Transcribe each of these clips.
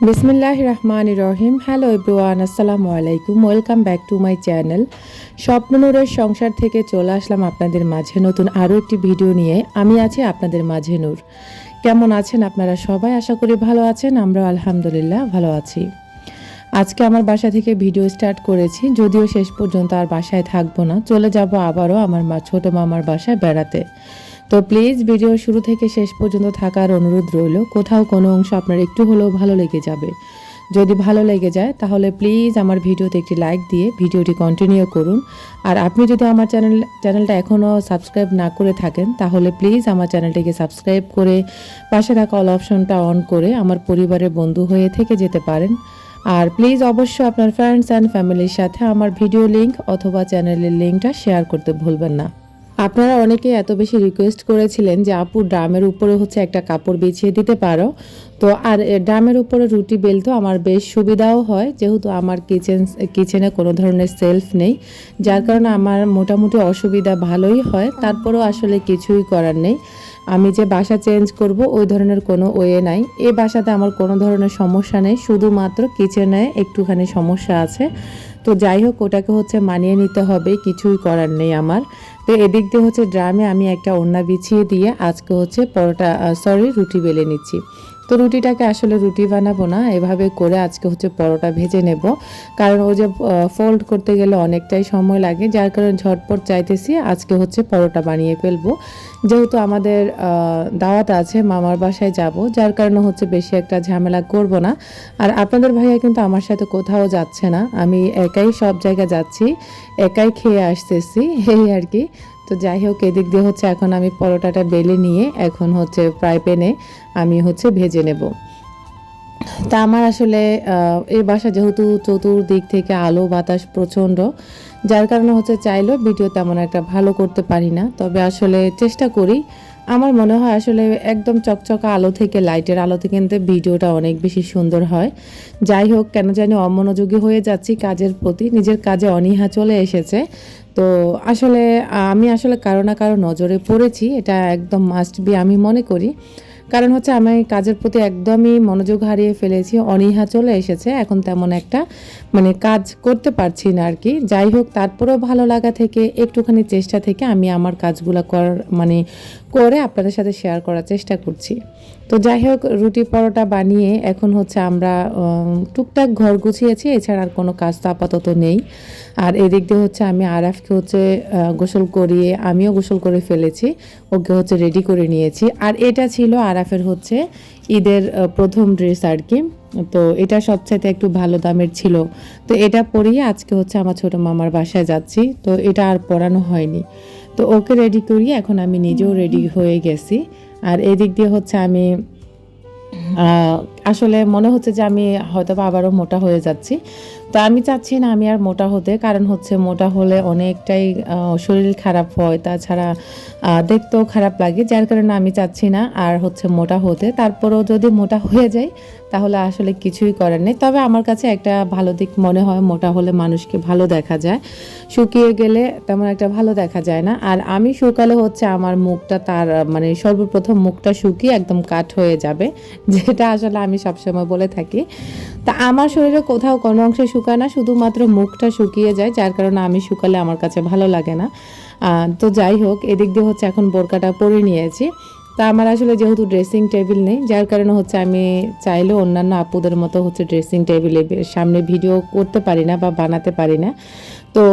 বিসমিল্লাহ রহমান রহিম hello everyone আসসালামু আলাইকুম। Welcome back to my channel স্বপ্ননূরের সংসার থেকে চলে আসলাম আপনাদের মাঝে নতুন আরও একটি ভিডিও নিয়ে। আমি আছি আপনাদের মাঝে নূর। কেমন আছেন আপনারা সবাই? আশা করি ভালো আছেন আমরা আলহামদুলিল্লাহ ভালো আছি। আজকে আমার বাসা থেকে ভিডিও স্টার্ট করেছি, যদিও শেষ পর্যন্ত আর বাসায় থাকব না। চলে যাব আবারও আমার মা, ছোটো মামার বাসায় বেড়াতে। তো প্লিজ ভিডিও শুরু থেকে শেষ পর্যন্ত থাকার অনুরোধ রইল। কোথাও কোনো অংশ আপনার একটু হলেও ভালো লেগে যাবে। যদি ভালো লেগে যায়, তাহলে প্লিজ আমার ভিডিওতে একটি লাইক দিয়ে ভিডিওটি কন্টিনিউ করুন। আর আপনি যদি আমার চ্যানেল, চ্যানেলটা এখনও সাবস্ক্রাইব না করে থাকেন, তাহলে প্লিজ আমার চ্যানেলটিকে সাবস্ক্রাইব করে পাশে থাকা অল অপশনটা অন করে আমার পরিবারের বন্ধু হয়ে থেকে যেতে পারেন। আর প্লিজ অবশ্যই আপনার ফ্রেন্ডস অ্যান্ড ফ্যামিলির সাথে আমার ভিডিও লিংক অথবা চ্যানেলের লিঙ্কটা শেয়ার করতে ভুলবেন না। আপনারা অনেকে এত বেশি রিকোয়েস্ট করেছিলেন যে, আপু, ড্রামের উপরে হচ্ছে একটা কাপড় বিছিয়ে দিতে পারো? তো আর ড্রামের উপরে রুটি বেলতো আমার বেশ সুবিধাও হয়, যেহেতু আমার কিচেন, কিচেনে কোনো ধরনের সেলফ নেই। যার কারণে আমার মোটামুটি অসুবিধা ভালোই হয়, তারপরেও আসলে কিছুই করার নেই। আমি যে বাসা চেঞ্জ করব, ওই ধরনের কোনো ওয়ে নাই। এ বাসাতে আমার কোনো ধরনের সমস্যা নেই, শুধুমাত্র কিচেনে একটুখানি সমস্যা আছে। তো যাই হোক, ওটাকে হচ্ছে মানিয়ে নিতে হবে, কিছুই করার নেই আমার। তো এদিক দিয়ে হচ্ছে ড্রামে আমি একটা ওড়না বিছিয়ে দিয়ে আজকে হচ্ছে পরোটা সরি রুটি বেলে নিচ্ছি। তো রুটিটাকে আসলে রুটি বানাবো না, এভাবে করে আজকে হচ্ছে পরোটা ভেজে নেব। কারণ ও যে ফোল্ড করতে গেলে অনেকটাই সময় লাগে, যার কারণে ঝটপট চাইতেছি আজকে হচ্ছে পরোটা বানিয়ে ফেলব। যেহেতু আমাদের দাওয়াত আছে, মামার বাসায় যাব, যার কারণে হচ্ছে বেশি একটা ঝামেলা করব না। আর আপনাদের ভাইয়া কিন্তু আমার সাথে কোথাও যাচ্ছে না, আমি একাই সব জায়গায় যাচ্ছি, একাই খেয়ে আসতেছি, এই আর কি। তো যাই হোক, এদিক দিয়ে হচ্ছে এখন আমি পরোটাটা বেলে নিয়ে এখন হচ্ছে ফ্রাই প্যানে আমি হচ্ছে ভেজে নেব। তা আমার আসলে এই বাসা যেহেতু চতুর্দিক থেকে আলো বাতাস প্রচণ্ড যার কারণে হচ্ছে চাইলেও ভিডিও তেমন একটা ভালো করতে পারি না। তবে আসলে চেষ্টা করি। আমার মনে হয় আসলে একদম চকচকা আলো থেকে, লাইটের আলোতে কিন্তু ভিডিওটা অনেক বেশি সুন্দর হয়। যাই হোক, কেন জানি অমনোযোগী হয়ে যাচ্ছি কাজের প্রতি। নিজের কাজে অনীহা চলে এসেছে। তো আসলে, আমি আসলে কারও না কারও নজরে পড়েছি। এটা একদম মাস্ট বি আমি মনে করি। কারণ হচ্ছে আমি কাজের প্রতি একদমই মনোযোগ হারিয়ে ফেলেছি, অনীহা চলে এসেছে, এখন তেমন একটা মানে কাজ করতে পারছি না আর কি। যাই হোক, তারপরেও ভালো লাগা থেকে, একটুখানি চেষ্টা থেকে আমি আমার কাজগুলো কর মানে করে আপনাদের সাথে শেয়ার করার চেষ্টা করছি। তো যাই হোক, রুটি পরোটা বানিয়ে এখন হচ্ছে আমরা টুকটাক ঘর গুছিয়েছি, এছাড়া আর কোনো কাজ তো আপাতত নেই। আর এদিক দিয়ে হচ্ছে আমি আরাফকে হচ্ছে গোসল করিয়ে, আমিও গোসল করে ফেলেছি। ওকে হচ্ছে রেডি করে নিয়েছি। আর এটা ছিল আরাফের হচ্ছে ঈদের প্রথম ড্রেস আর কি। তো এটা সবচাইতে একটু ভালো দামের ছিল। তো এটা পরিয়ে আজকে হচ্ছে আমার ছোটো মামার বাসায় যাচ্ছি। তো এটা আর পরানো হয়নি। তো ওকে রেডি করিয়ে এখন আমি নিজেও রেডি হয়ে গেছি। আর এদিক দিয়ে হচ্ছে আমি আসলে মনে হচ্ছে যে আমি হয়তো আবারও মোটা হয়ে যাচ্ছি। তো আমি চাচ্ছি না আমি আর মোটা হতে, কারণ হচ্ছে মোটা হলে অনেকটাই শরীর খারাপ হয়। তাছাড়া দেখতেও খারাপ লাগে, যার কারণে আমি চাচ্ছি না আর হচ্ছে মোটা হতে। তারপরেও যদি মোটা হয়ে যায় তাহলে আসলে কিছুই করার নেই। তবে আমার কাছে একটা ভালো দিক মনে হয়, মোটা হলে মানুষকে ভালো দেখা যায়। শুকিয়ে গেলে তেমন একটা ভালো দেখা যায় না। আর আমি শুকালে হচ্ছে আমার মুখটা তার মানে সর্বপ্রথম মুখটা শুকিয়ে একদম কাঠ হয়ে যাবে, যেটা আসলে আমি সবসময় বলে থাকি। তা আমার শরীরে কোথাও কোনো অংশে শুকায় না, শুধুমাত্র মুখটা শুকিয়ে যায়, যার কারণে আমি শুকালে আমার কাছে ভালো লাগে না। তো যাই হোক, এদিক দিয়ে হচ্ছে এখন বোরকাটা পরে নিয়েছি। তা আমার আসলে যেহেতু ড্রেসিং টেবিল নেই, যার কারণে হচ্ছে আমি চাইলেও অন্যান্য আপুদের মতো হচ্ছে ড্রেসিং টেবিলে সামনে ভিডিও করতে পারি না বা বানাতে পারি না। তো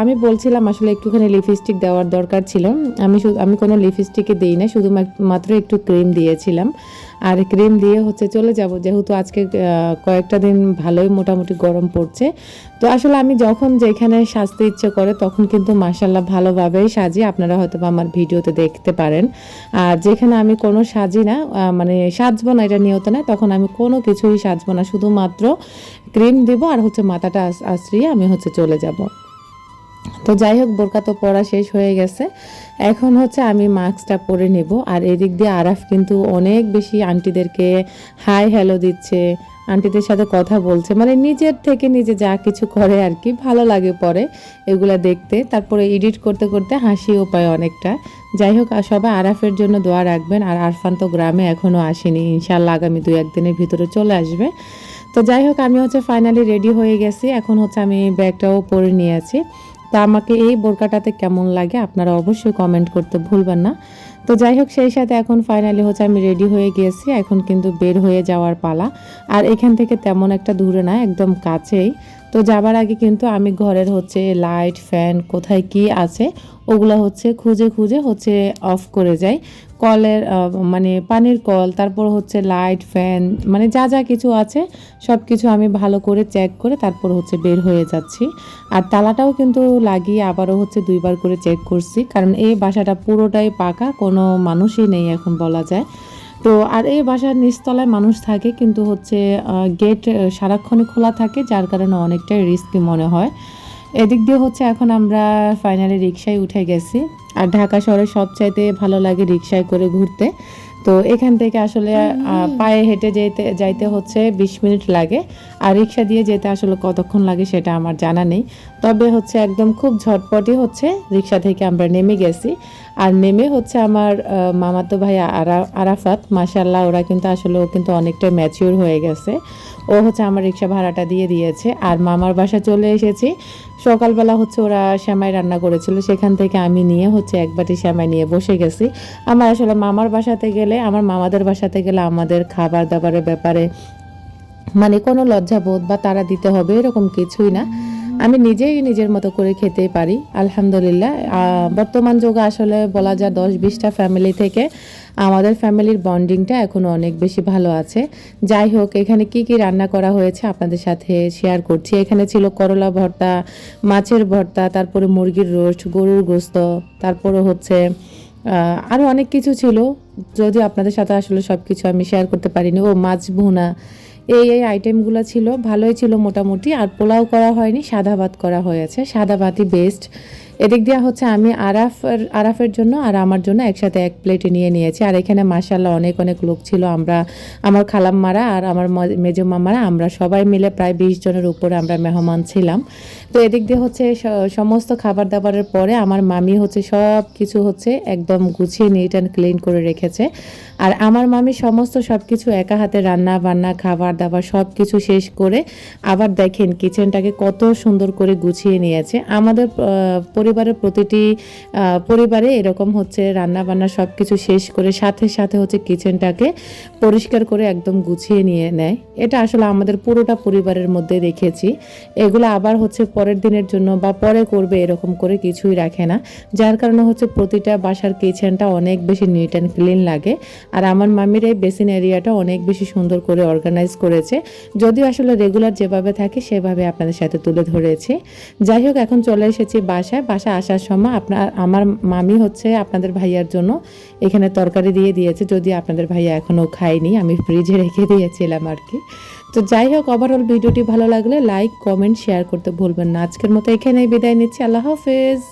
আমি বলছিলাম আসলে একটুখানি লিপস্টিক দেওয়ার দরকার ছিল। আমি আমি কোনো লিপস্টিকে দিই না, শুধুমাত্র একটু ক্রিম দিয়েছিলাম। আর ক্রিম দিয়ে হচ্ছে চলে যাব, যেহেতু আজকে কয়েকটা দিন ভালোই মোটামুটি গরম পড়ছে। তো আসলে আমি যখন যেখানে সাজতে ইচ্ছে করে, তখন কিন্তু মাসাল্লাহ ভালোভাবেই সাজি। আপনারা হয়তো আমার ভিডিওতে দেখতে পারেন। আর যেখানে আমি কোনো সাজি না মানে সাজবো না, এটা নিয়ত না তখন আমি কোনো কিছুই সাজবো না। শুধুমাত্র ক্রিম দেবো আর হচ্ছে মাথাটা আশ্রিয়ে আমি হচ্ছে চলে যাব। তো যাই হোক, বোরকা তো পড়া শেষ হয়ে গেছে। এখন হচ্ছে আমি মাস্কটা পরে নেব। আর এদিক দিয়ে আরাফ কিন্তু অনেক বেশি আন্টিদেরকে হাই হ্যালো দিচ্ছে, আন্টিদের সাথে কথা বলছে। মানে নিজের থেকে নিজে যা কিছু করে আর কি, ভালো লাগে পরে এগুলা দেখতে। তারপরে এডিট করতে করতে হাসিও পায় অনেকটা। যাই হোক, আর সবাই আরাফের জন্য দোয়া রাখবেন। আর আরফান তো গ্রামে এখনও আসেনি। ইনশাল্লাহ আগামী দু একদিনের ভিতরে চলে আসবে। তো যাই হোক, আমি হচ্ছে ফাইনালি রেডি হয়ে গেছি। এখন হচ্ছে আমি ব্যাগটাও পরে নিয়েছি তো আমাকে এই বোরকাটাতে কেমন লাগে আপনারা অবশ্যই কমেন্ট করতে ভুলবেন না। তো যাই হোক, সেই সাথে এখন ফাইনালি হচ্ছে আমি রেডি হয়ে গিয়েছি, এখন কিন্তু বের হয়ে যাওয়ার পালা। আর এখান থেকে তেমন একটা দূরে না, একদম কাছেই। তো যাবার আগে কিন্তু আমি ঘরের হচ্ছে লাইট ফ্যান কোথায় কি আছে, ওগুলো হচ্ছে খুঁজে খুঁজে হচ্ছে অফ করে যাই। কলের মানে পানির কল, তারপর হচ্ছে লাইট, ফ্যান মানে যা যা কিছু আছে সব কিছু আমি ভালো করে চেক করে তারপর হচ্ছে বের হয়ে যাচ্ছি। আর তালাটাও কিন্তু লাগিয়ে আবারও হচ্ছে দুইবার করে চেক করছি, কারণ এই বাসাটা পুরোটাই পাকা, কোনো মানুষই নেই এখন বলা যায়। তো আর এই বাসার নিচতলায় মানুষ থাকে, কিন্তু হচ্ছে গেট সারাক্ষণই খোলা থাকে, যার কারণে অনেকটাই রিস্কি মনে হয়। এদিক দিয়ে হচ্ছে এখন আমরা ফাইনালি রিক্সায় উঠে গেছি। আর ঢাকা শহরে সবচাইতে ভালো লাগে রিক্সায় করে ঘুরতে। তো এখান থেকে আসলে পায়ে হেঁটে যেতে যাইতে হচ্ছে বিশ মিনিট লাগে। আর রিক্সা দিয়ে যেতে আসলে কতক্ষণ লাগে সেটা আমার জানা নেই। তবে হচ্ছে একদম খুব ঝটপটই হচ্ছে রিক্সা থেকে আমরা নেমে গেছি। আর নেমে হচ্ছে আমার মামাতো ভাই আরাফাত। মাসাল্লাহ ওরা কিন্তু আসলে ও কিন্তু অনেকটা ম্যাচিওর হয়ে গেছে। ও হচ্ছে আমার রিক্সা ভাড়াটা দিয়ে দিয়েছে। আর মামার বাসা চলে এসেছি। সকালবেলা হচ্ছে ওরা শ্যামাই রান্না করেছিল। সেখান থেকে আমি নিয়ে হচ্ছে এক বাটি শ্যামাই নিয়ে বসে গেছি। আমার আসলে মামার বাসাতে গেলে, আমার মামাদের বাসাতে গেলে আমাদের খাবার দাবারের ব্যাপারে মানে কোনো লজ্জাবোধ বা তারা দিতে হবে এরকম কিছুই না। আমি নিজেই নিজের মতো করে খেতে পারি, আলহামদুলিল্লাহ। বর্তমান যুগে আসলে বলা যায় দশ বিশটা ফ্যামিলি থেকে আমাদের ফ্যামিলির বন্ডিংটা এখনও অনেক বেশি ভালো আছে। যাই হোক, এখানে কি কি রান্না করা হয়েছে আপনাদের সাথে শেয়ার করছি। এখানে ছিল করলা ভর্তা, মাছের ভর্তা, তারপরে মুরগির রোস্ট, গরুর গোস্ত, তারপরে হচ্ছে আরও অনেক কিছু ছিল। যদি আপনাদের সাথে আসলে সব কিছু আমি শেয়ার করতে পারিনি। ও, মাছ ভুনা। এই এই আইটেমগুলো ছিল, ভালোই ছিল মোটামুটি। আর পোলাও করা হয়নি, সাদা ভাত করা হয়েছে। সাদা ভাতই বেস্ট এদিক দিয়ে হচ্ছে আমি আরাফের আরাফের জন্য আর আমার জন্য একসাথে এক প্লেটে নিয়ে নিয়েছি। আর এখানে মাসাল্লাহ অনেক অনেক লোক ছিল। আমরা, আমার খালাম্মারা আর আমার মেজো মামারা আমরা সবাই মিলে প্রায় বিশ জনের উপরে আমরা মেহমান ছিলাম। তো এদিক দিয়ে হচ্ছে সমস্ত খাবার দাবারের পরে আমার মামি হচ্ছে সব কিছু হচ্ছে একদম গুছিয়ে নিট অ্যান্ড ক্লিন করে রেখেছে। আর আমার মামি সমস্ত সব কিছু একা হাতে রান্না বান্না খাবার দাবার সব কিছু শেষ করে আবার দেখেন কিচেনটাকে কত সুন্দর করে গুছিয়ে নিয়েছে। আমাদের পরিবারের প্রতিটি পরিবারে এরকম হচ্ছে রান্না বান্না সব কিছু শেষ করে সাথে সাথে হচ্ছে কিচেনটাকে পরিষ্কার করে একদম গুছিয়ে নিয়ে নেয়। এটা আসলে আমাদের পুরোটা পরিবারের মধ্যে রেখেছি। এগুলো আবার হচ্ছে পরের দিনের জন্য বা পরে করবে এরকম করে কিছুই রাখে না। যার কারণে হচ্ছে প্রতিটা বাসার কিচেনটা অনেক বেশি নিট অ্যান্ড ক্লিন লাগে। আর আমার মামির এই বেসিন এরিয়াটা অনেক বেশি সুন্দর করে অর্গানাইজ করেছে। যদিও আসলে রেগুলার যেভাবে থাকে সেভাবে আপনাদের সাথে তুলে ধরেছি। যাই হোক, এখন চলে এসেছি বাসায়। বাসা আসার সময় আপনার আমার মামি হচ্ছে আপনাদের ভাইয়ার জন্য এখানে তরকারি দিয়ে দিয়েছে, যদি আপনাদের ভাইয়া এখনও খায়নি, আমি ফ্রিজে রেখে দিয়েছিলাম আর কি তো যাই হোক ওভারঅল ভিডিওটি ভালো লাগলে লাইক কমেন্ট শেয়ার করতে ভুলবেন না। আজকের মতো এখানেই বিদায় নিচ্ছি, আল্লাহ হাফেজ।